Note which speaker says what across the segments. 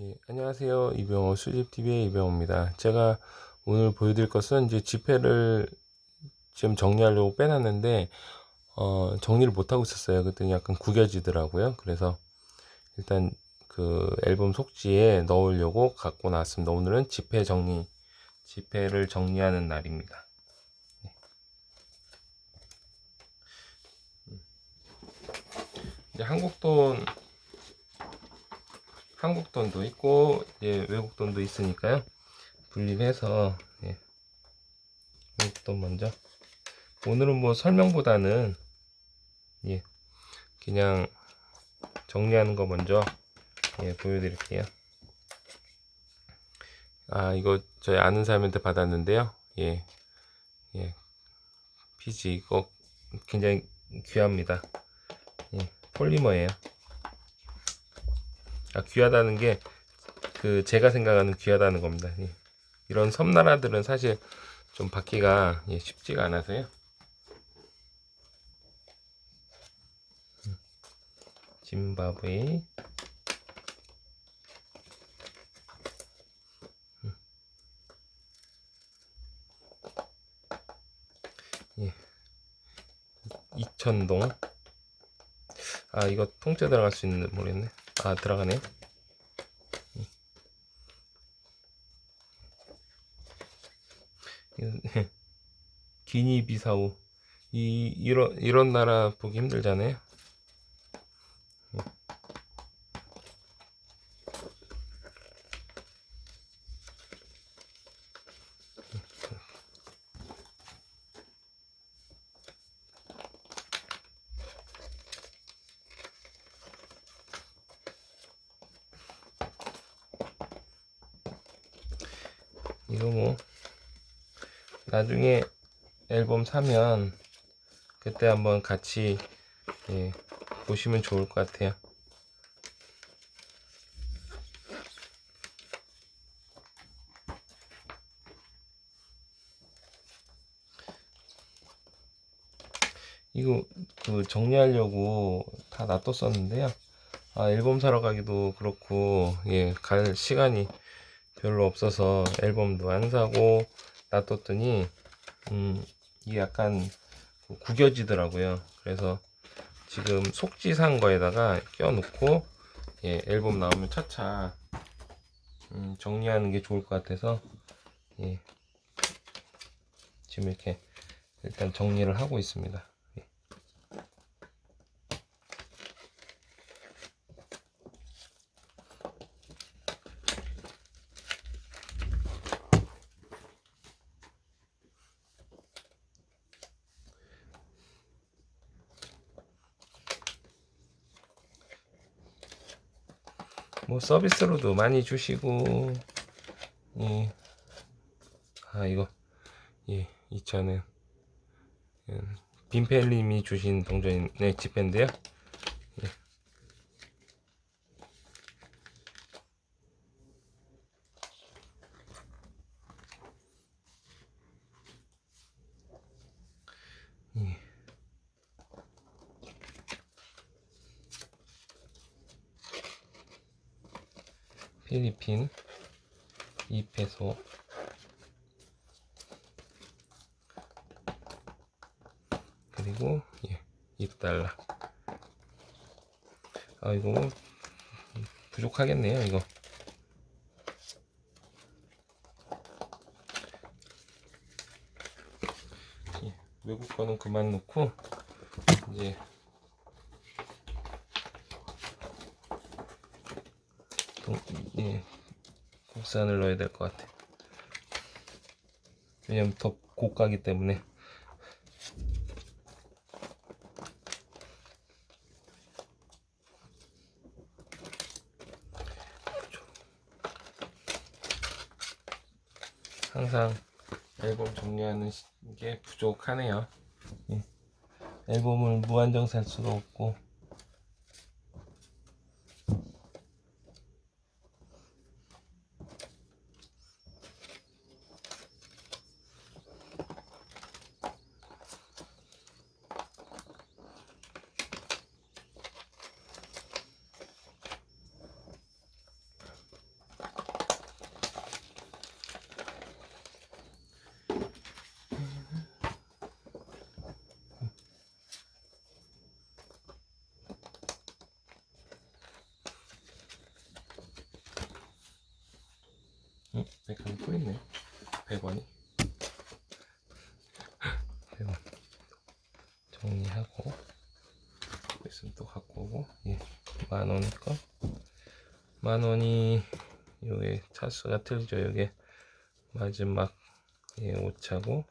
Speaker 1: 예, 안녕하세요. 이병호 수집TV의 이병호입니다. 제가 오늘 보여드릴 것은 이제 지폐를 지금 정리하려고 빼놨는데, 어, 정리를 못하고 있었어요. 그랬더니 약간 구겨지더라고요. 그래서 일단 그 앨범 속지에 넣으려고 갖고 나왔습니다. 오늘은 지폐 정리, 지폐를 정리하는 날입니다. 네. 음. 이제 한국 돈 한국 돈도 있고 예, 외국 돈도 있으니까요. 분리해서 예, 외국 돈 먼저. 오늘은 뭐 설명보다는 예, 그냥 정리하는 거 먼저 예, 보여드릴게요. 아 이거 저희 아는 사람한테 받았는데요. 예, 예, 피지 이거 굉장히 귀합니다. 예, 폴리머예요. 아, 귀하다는 게 그 제가 생각하는 귀하다는 겁니다. 예. 이런 섬나라들은 사실 좀 받기가 예, 쉽지가 않아서요. 음. 짐바브웨 음. 예. 이천동 아 이거 통째 들어갈 수 있는지 모르겠네 아 들어가네. 기니비사우. 이 이런 이런 나라 보기 힘들잖아요. 이거 뭐 나중에 앨범 사면 그때 한번 같이 예, 보시면 좋을 것 같아요. 이거 그 정리하려고 다 놔뒀었는데요. 아 앨범 사러 가기도 그렇고 예 갈 시간이 별로 없어서 앨범도 안 사고 놔뒀더니 음 이게 약간 구겨지더라고요. 그래서 지금 속지 산 거에다가 껴놓고 예, 앨범 나오면 차차 음, 정리하는 게 좋을 것 같아서 예, 지금 이렇게 일단 정리를 하고 있습니다. 예. 뭐 서비스로도 많이 주시고 예. 아 이거 예, 이 차는 예, 빈펠님이 주신 동전 네, 지폐인데요. 필리핀 2페소 그리고 예, 2달러 아 이거 뭐 부족하겠네요 이거. 예, 외국 거는 그만 놓고 이제 예, 국산을 넣어야 될 것 같아. 왜냐면 더 고가기 때문에. 항상 앨범 정리하는 게 부족하네요. 예. 앨범을 무한정 살 수도 없고. 응? 백한이 또 있네. 100원이. 100원. 정리하고. 있으면 또 갖고 오고. 예. 만원 거. 만 원이, 요게 차수가 틀죠. 요게 마지막, 예, 오차고.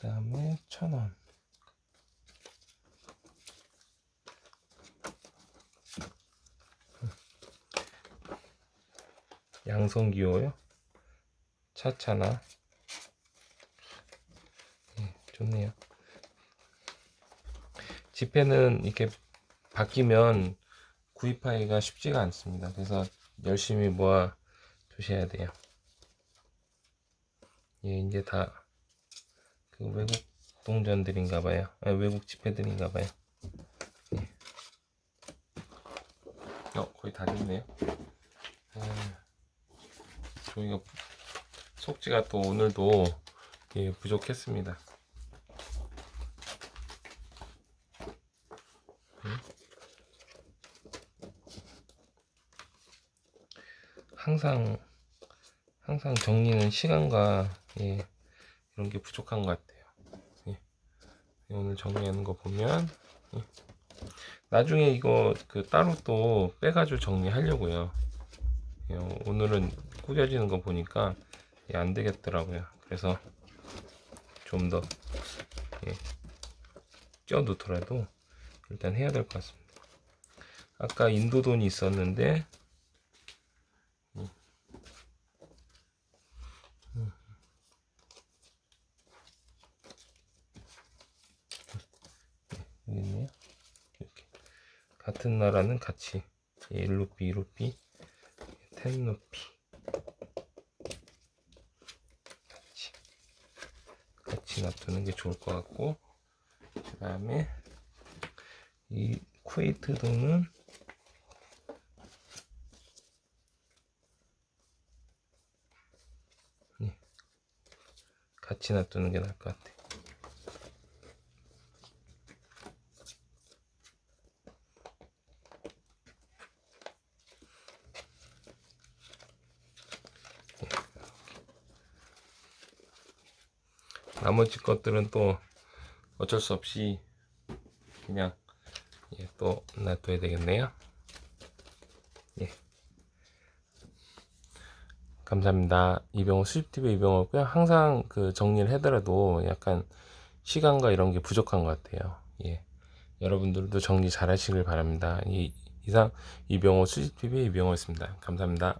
Speaker 1: 그 다음에 천 원. 양성기호요? 차차나. 예, 좋네요. 지폐는 이렇게 바뀌면 구입하기가 쉽지가 않습니다. 그래서 열심히 모아 두셔야 돼요. 예, 이제 다 그 외국 동전들인가 봐요. 아, 외국 지폐들인가 봐요. 예. 어, 거의 다 됐네요. 아, 저희가 속지가 또 오늘도 예, 부족했습니다. 음? 항상 항상 정리는 시간과 예, 이런 게 부족한 것 같아요. 예. 오늘 정리하는 거 보면 예. 나중에 이거 그 따로 또 빼가지고 정리하려고요. 예, 오늘은 꾸겨지는 거 보니까 예, 안 되겠더라고요. 그래서 좀더 예, 쪄놓더라도 일단 해야 될 것 같습니다. 아까 인도 돈이 있었는데 음. 음. 예, 여기 있네요. 이렇게 같은 나라는 같이 1루피, 2루피, 10루피 같이 같이 놔두는 게 좋을 것 같고 그 다음에 이 쿠웨이트 돈은 네, 같이 놔두는 게 나을 것 같아. 나머지 것들은 또 어쩔 수 없이 그냥 예, 또 놔둬야 되겠네요. 예. 감사합니다. 이병호 수집TV 이병호고요. 항상 그 정리를 해더라도 약간 시간과 이런 게 부족한 것 같아요. 예. 여러분들도 정리 잘 하시길 바랍니다. 이, 이상 이병호 수집TV 이병호였습니다. 감사합니다.